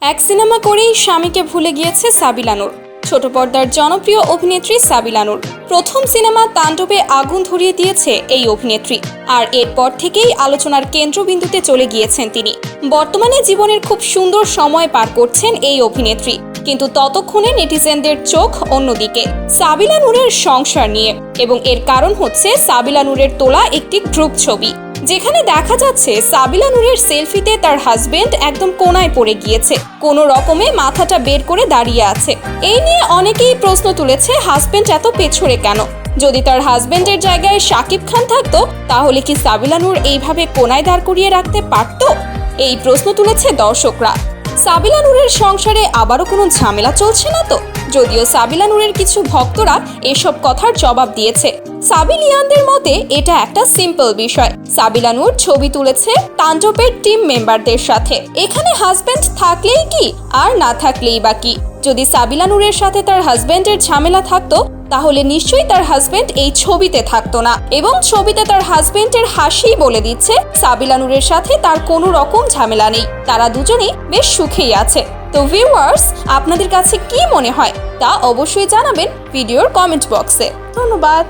এক সিনেমা করেই স্বামীকে ভুলে গিয়েছে সাবিলানুর ছোট পর্দার জনপ্রিয় অভিনেত্রী সাবিলানুর প্রথম সিনেমা তাণ্ডবে আগুন ধরিয়ে দিয়েছে এই অভিনেত্রী। আর এরপর থেকেই আলোচনার কেন্দ্রবিন্দুতে চলে গিয়েছেন তিনি। বর্তমানে জীবনের খুব সুন্দর সময় পার করছেন এই অভিনেত্রী। কিন্তু ততক্ষণে নেটিজেনদের চোখ অন্যদিকে। সাবিলা নূরের সংসার নিয়ে। এবং এর কারণ হচ্ছে সাবিলা নূরের তোলা একটি গ্রুপ ছবি। যেখানে দেখা যাচ্ছে সাবিলা নূরের সেলফিতে তার হাজবেন্ড একদম কোনায় পড়ে গিয়েছে। কোনো রকমে মাথাটা বের করে দাঁড়িয়ে আছে। এই নিয়ে অনেকেই প্রশ্ন তুলেছে হাজবেন্ড এত পেছরে কেন? যদি তার হাজবেন্ডের জায়গায় শাকিব খান থাকতো, তাহলে কি সাবিলা নূর এইভাবে কোনায় দাঁড় করিয়ে রাখতে পারতো? এই প্রশ্ন তুলেছে দর্শকরা। সাবিলা নূরের সংসারে আবারও কোনো ঝামেলা চলছে না তো? যদিও সাবিলা নূরের কিছু ভক্তরা এসব কথার জবাব দিয়েছে। সাবিলিয়ানদের মতে এটা একটা সিম্পল বিষয়। সাবিলা নূর ছবি তুলেছে তাণ্ডবের টিম মেম্বারদের সাথে। এখানে হাজব্যান্ড থাকলেই কি আর না থাকলেই বা কি? যদি সাবিলা নূরের সাথে তার হাজব্যান্ডের ঝামেলা থাকতো, তাহলে নিশ্চয়ই তার হাজবেন্ড এই ছবিতে থাকতো না। এবং ছবিতে তার হাজবেন্ডের হাসি বলে দিচ্ছে সাবিলা নূরের সাথে তার কোনো রকম ঝামেলা নেই। তারা দুজনেই বেশ সুখেই আছে। তো ভিউয়ার্স আপনাদের কাছে কি মনে হয় তা অবশ্যই জানাবেন ভিডিওর কমেন্ট বক্সে ধন্যবাদ।